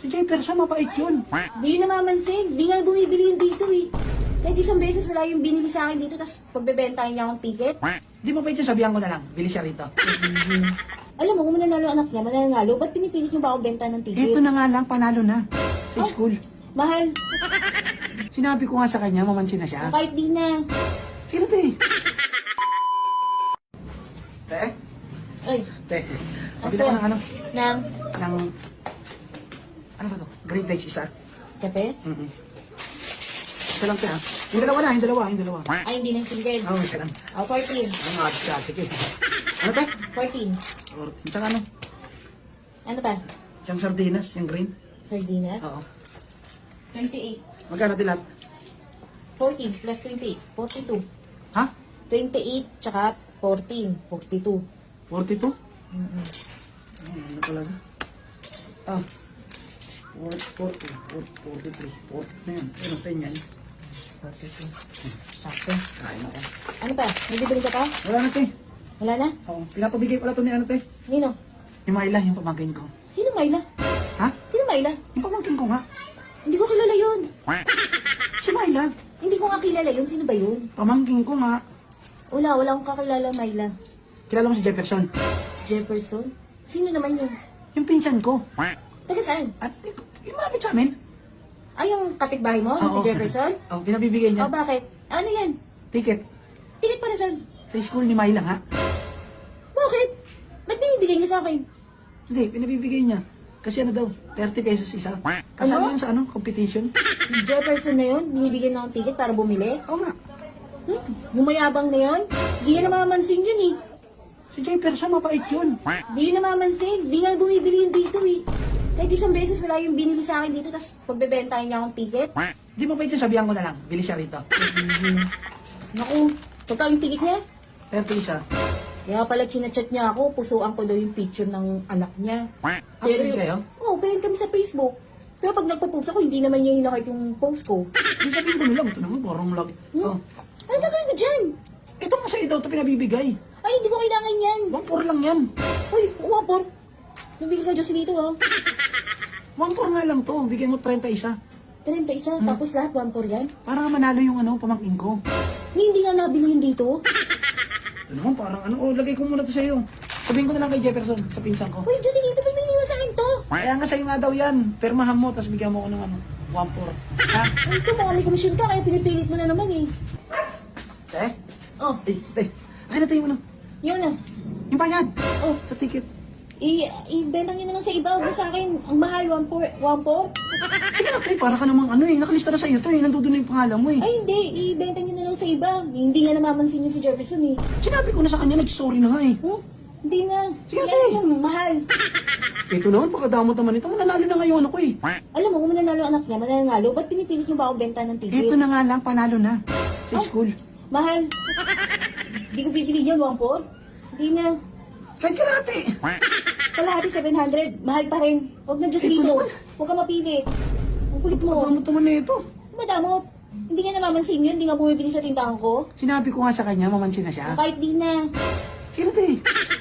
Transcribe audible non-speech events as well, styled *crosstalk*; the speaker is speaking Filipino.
Si Jefferson, mabait yun. Di namamansin. Di nga bumibili yun dito eh. Kahit isang beses wala yung binili sa akin dito, tapos pagbebentahin niya akong ticket. Di mabait yun, sabihan ko na lang. Bili siya rito. Alam mo, kung mananalo anak niya, mananalo, ba't pinipilit niyo ba akong benta ng ticket? Ito na nga lang, panalo na. Sa school. Mahal, Sinabi ko nga sa kanya, mamansin na siya. kahit di na. Sino to eh? Te? Ay, Te. Pabila ko ng ano? nang Ng... Ano ba to? Green Dates isa. kape? Mm Isa lang ha. Yung dalawa na, yung dalawa, yung dalawa. Ay, hindi na single. Oo, oh, isa lang. Oh, 14. Ang mga diskarte eh. Ano te? 14. Or, isang ano? Ano pa? Isang sardinas, yung green. Sardinas? Oo. 28. Magkano dilat? 14 plus 28. 42. Ha? 28 tsaka 14. 42. 42? Mm-mm. Ay, ano talaga? Ah. 40, 40, 43, 40 na yan. Ano pa yan? 42. Sakto. Kain ako. Ano pa? May bibili ka pa? Wala na te. Wala na? Oo. Pinapabigay pala to ni ano te. Nino? Yung Myla, yung pamangkin ko. Sino Myla? Ha? Sino Myla? Yung pamangkin ko nga. Hindi ko kilala yun. Si Myla. Hindi ko nga kilala yun. Sino ba yun? Pamangkin ko nga. Wala, wala akong kakilala Myla. Kilala mo si Jefferson? Jefferson? Sino naman yun? Yung pinsan ko. Taga saan? At eh, yung malapit sa amin. Ay, yung kapitbahay mo? Oo. Si Jefferson? *laughs* Oo, pinabibigay niya. O bakit? Ano yan? Ticket. Ticket para saan? Sa school ni Myla nga. Bakit? Ba't binibigay niya sa akin? Hindi, pinabibigay niya. Kasi ano daw, 30 pesos isa. Kasama Ano? yun sa ano, competition. Yung *laughs* Jefferson na yun, binibigyan ng ticket para bumili? Oo nga. Hmm? Bumayabang na yun? Di na namamansin yun eh. Si Jefferson, mabait yun. Di yun namamansin. Di nga bumibili yun dito eh. Kahit isang beses wala yung binili sa akin dito, tapos pagbebentahin niya akong ticket. Di mabait yun, sabihan ko na lang. Bili siya rito. *laughs* Naku, pagka yung ticket niya, 30 isa. kaya pala chinachat niya ako, pusuan ko daw yung picture ng anak niya. Upload kayo? Oo, pinag kami sa Facebook. Pero pag nagpo-post ako, hindi naman niya hinakit yung post ko. Di sabihin ko nila, ito naman, parang lag. Oh. Ano gagawin ko dyan? Ito mo sa daw ito pinabibigay. Ay, hindi ko kailangan yan. 1 lang yan. Uy, uwapor. Nabigay ka dyan dito, ha? 1 nga lang to. Bigyan mo 30 isa. 31, tapos lahat 1 por yan. Para nga manalo yung ano, pamangkin ko. Ni, hindi nga nabili yun dito. *laughs* Ano naman, parang ano, oh, lagay ko muna to sa iyo. Sabihin ko na lang kay Jefferson, sa pinsan ko. Uy, dyan dito, ba't may iniwan sa akin to? Kaya nga sa'yo nga daw yan. Permahan mo, tapos bigyan mo ko ng ano, 1 Ha? Ay, gusto mo, may komisyon ka, kaya pinipilit mo na naman eh. Eh? Oh, Eh, eh. Ay, natin mo na. yun na. Yung bayad. Oh, Sa ticket. I- ibenta nyo na lang sa iba, huwag sa akin. Ang mahal, 1 por, 1 por? Sige na, tay, para ka namang ano eh. Nakalista na sa'yo to eh. Nandun na yung pangalan mo eh. Ay, hindi, ibenta nyo na lang sa iba. Hindi nga namamansin yun si Jefferson eh. Sinabi ko na sa kanya, nag-sorry na nga eh. Hmm? Hindi na. Sige, Yan tay. yung mahal. Ito naman, pakadamot naman ito. Mananalo na ngayon ako eh. Alam mo, kung mananalo ang anak niya, mananalo, ba't pinipilit niyo ba ako benta ng ticket? Ito na nga lang, panalo na. Sa school. Mahal. Hindi ko bibili yan, 1 por. Hindi na. Kahit karate. Kalahati *laughs* 700, mahal pa rin. Huwag na dito. naman. Huwag ka mapilit. Ang kulit mo. Pakadamot naman na ito. Madamot. Hindi nga namamansin yun, hindi nga bumibili sa tindahan ko. Sinabi ko nga sa kanya, mamansin na siya. Kahit di na. Sino to eh? *laughs*